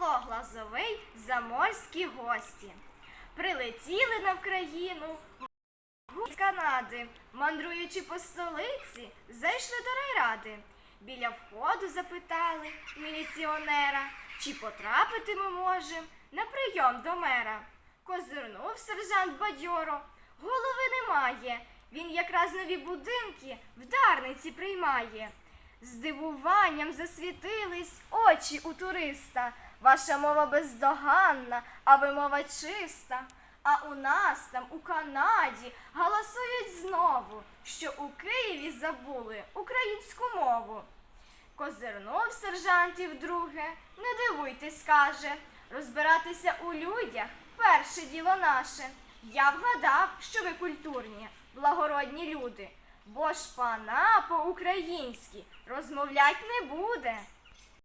Павло Глазовий заморські гості. Прилетіли на Вкраїну з Канади, мандруючи по столиці, зайшли до райради. Біля входу запитали міліціонера, чи потрапити ми можем на прийом до мера. Козирнув сержант бадьоро, голови немає. Він якраз нові будинки в Дарниці приймає. Здивуванням засвітились очі у туриста. Ваша мова бездоганна, а ви мова чиста. А у нас там, у Канаді, галасують знову, що у Києві забули українську мову. Козирнув сержантів друге, не дивуйтесь, каже, розбиратися у людях перше діло наше. Я вгадав, що ви культурні, благородні люди, бо ж пана по-українськи розмовлять не буде.